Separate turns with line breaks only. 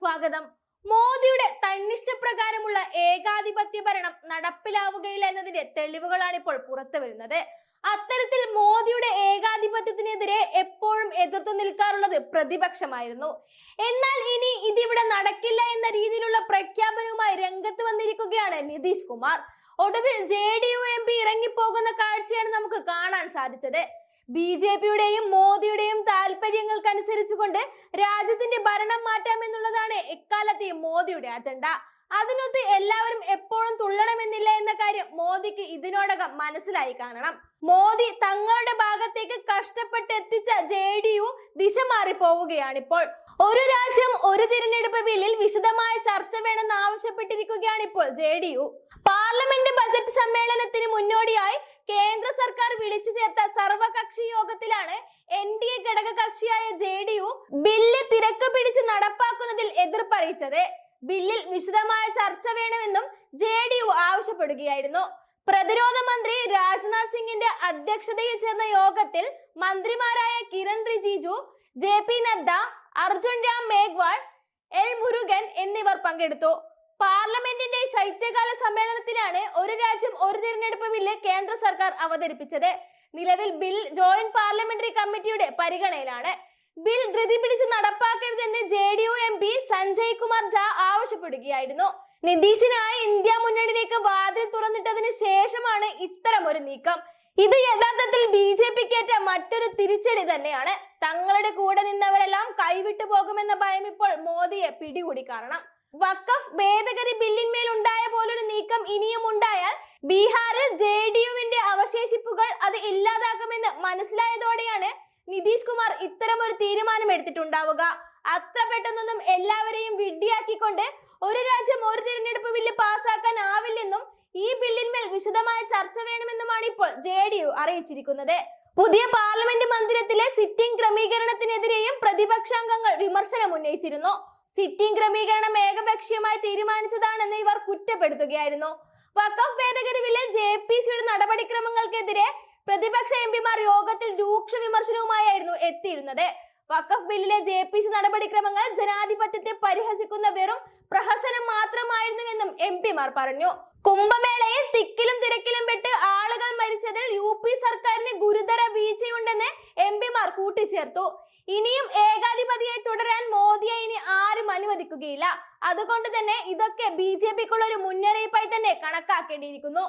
സ്വാഗതം. മോദിയുടെ തന്നിഷ്ട പ്രകാരമുള്ള ഏകാധിപത്യ ഭരണം നടപ്പിലാവുകയില്ല എന്നതിന്റെ തെളിവുകളാണ് ഇപ്പോൾ പുറത്തു വരുന്നത്. അത്തരത്തിൽ മോദിയുടെ ഏകാധിപത്യത്തിനെതിരെ എപ്പോഴും എതിർത്തു നിൽക്കാറുള്ളത് പ്രതിപക്ഷമായിരുന്നു. എന്നാൽ ഇനി ഇതിവിടെ നടക്കില്ല എന്ന രീതിയിലുള്ള പ്രഖ്യാപനവുമായി രംഗത്ത് വന്നിരിക്കുകയാണ് നിതീഷ് കുമാർ. ഒടുവിൽ J D U M P ഇറങ്ങിപ്പോകുന്ന കാഴ്ചയാണ് നമുക്ക് കാണാൻ സാധിച്ചത്. ബി ജെ പിയുടെയും മോദിയുടെയും താല്പര്യങ്ങൾക്കനുസരിച്ചുകൊണ്ട് രാജ്യത്തിന്റെ ഭരണം മാറ്റാമെന്നുള്ളതാണ് എക്കാലത്തെയും മോദിയുടെ അജണ്ട അതിനൊത്ത് എല്ലാവരും എപ്പോഴും തുള്ളണമെന്നില്ല എന്ന കാര്യം മോദിക്ക് ഇതിനോടകം മനസ്സിലായി കാണണം. മോദി തങ്ങളുടെ ഭാഗത്തേക്ക് കഷ്ടപ്പെട്ട് എത്തിച്ച ജെ ഡി യു ദിശ മാറി പോവുകയാണിപ്പോൾ ഒരു രാജ്യം ഒരു തിരഞ്ഞെടുപ്പ് ബില്ലിൽ വിശദമായ ചർച്ച വേണമെന്ന് ആവശ്യപ്പെട്ടിരിക്കുകയാണ് ഇപ്പോൾ J D U. Parliament budget സമ്മേളനത്തിന് മുന്നോടിയായി കേന്ദ്ര സർക്കാർ വിളിച്ചു ചേർത്ത സർവകക്ഷി യോഗത്തിലാണ് കക്ഷിയായ ജെ ഡി യു ബില്ല് തിരക്ക് പിടിച്ച് നടപ്പാക്കുന്നതിൽ എതിർപ്പറിയിച്ചത്. ബില്ലിൽ വിശദമായ ചർച്ച വേണമെന്നും ജെ ഡി യു ആവശ്യപ്പെടുകയായിരുന്നു. പ്രതിരോധ മന്ത്രി രാജ്നാഥ് സിംഗിന്റെ അധ്യക്ഷതയിൽ ചേർന്ന യോഗത്തിൽ മന്ത്രിമാരായ Kiran Rijiju J P Nadda Arjun Ram Meghwal L Murugan എന്നിവർ പങ്കെടുത്തു. പാർലമെന്റിന്റെ ശൈത്യകാല സമ്മേളനത്തിലാണ് ഒരു രാജ്യം ഒരു തിരഞ്ഞെടുപ്പ് ബില്ല് കേന്ദ്ര സർക്കാർ അവതരിപ്പിച്ചത്. നിലവിൽ ബിൽ ജോയിന്റ് കമ്മിറ്റിയുടെ പരിഗണനയിലാണ്. ബിൽ ധൃതി പിടിച്ച് നടപ്പാക്കരുതെന്ന് J D U M P Sanjay Kumar Jha ആവശ്യപ്പെടുകയായിരുന്നു. നിതീഷിനായി ഇന്ത്യ മുന്നണിയിലേക്ക് വാതിൽ തുറന്നിട്ടതിന് ശേഷമാണ് ഇത്തരം ഒരു നീക്കം. ഇത് യഥാർത്ഥത്തിൽ ബി ജെ പിക്കേറ്റ മറ്റൊരു തിരിച്ചടി തന്നെയാണ്. തങ്ങളുടെ കൂടെ നിന്നവരെല്ലാം കൈവിട്ടു പോകുമെന്ന ഭയം ഇപ്പോൾ മോദിയെ പിടികൂടി കാണണം വഖഫ് ഭേദഗതി ബില്ലിന്മേൽ ഉണ്ടായ പോലൊരു നീക്കം ഇനിയും ഉണ്ടായാൽ ബീഹാറിൽ ജെ ഡി യുവിന്റെ അവശേഷിപ്പുകൾ അത് ഇല്ലാതാക്കുമെന്ന് മനസ്സിലായതോടെയാണ് നിതീഷ് കുമാർ ഇത്തരം ഒരു തീരുമാനം എടുത്തിട്ടുണ്ടാവുക അത്ര പെട്ടെന്നൊന്നും എല്ലാവരെയും വിഡ്ഢിയാക്കിക്കൊണ്ട് ഒരു രാജ്യം ഒരു തിരഞ്ഞെടുപ്പ് ബില്ല് പാസ്സാക്കാൻ ആവില്ലെന്നും ഈ ബില്ലിന്മേൽ വിശദമായ ചർച്ച വേണമെന്നുമാണ് ഇപ്പോൾ ജെ അറിയിച്ചിരിക്കുന്നത്. പുതിയ പാർലമെന്റ് മന്ദിരത്തിലെ സിറ്റിംഗ് ക്രമീകരണത്തിനെതിരെയും പ്രതിപക്ഷാംഗങ്ങൾ വിമർശനം ഉന്നയിച്ചിരുന്നു. സിറ്റിംഗ് ക്രമീകരണം ഏകപക്ഷീയമായി തീരുമാനിച്ചതാണെന്ന് ഇവർ കുറ്റപ്പെടുത്തുകയായിരുന്നു. വഖഫ് ഭേദഗതി ബില്ലിൽ ജെ പി സിയുടെ നടപടിക്രമങ്ങൾക്കെതിരെ പ്രതിപക്ഷ എം പിമാർ യോഗത്തിൽ രൂക്ഷ വിമർശനവുമായിരുന്നു എത്തിയിരുന്നത്. വഖഫ് ബില്ലിലെ ജെ പി സി നടപടിക്രമങ്ങൾ ജനാധിപത്യത്തെ പരിഹസിക്കുന്ന വെറും പ്രഹസനം മാത്രമായിരുന്നുവെന്നും എം പിമാർ പറഞ്ഞു. കുംഭമേളയിൽ തിക്കിലും തിരക്കിലും പെട്ട് ആളുകൾ മരിച്ചതിൽ യു പി സർക്കാരിന് ഗുരുതര വീഴ്ചയുണ്ടെന്ന് എം പിമാർ കൂട്ടിച്ചേർത്തു. ഇനിയും ഏകാധിപതിയായി തുടരാൻ മോദിയെ ഇനി ആരും അനുവദിക്കുകയില്ല. അതുകൊണ്ട് തന്നെ ഇതൊക്കെ ബി ജെ പിക്കുള്ള ഒരു മുന്നറിയിപ്പായി തന്നെ കണക്കാക്കേണ്ടിയിരിക്കുന്നു.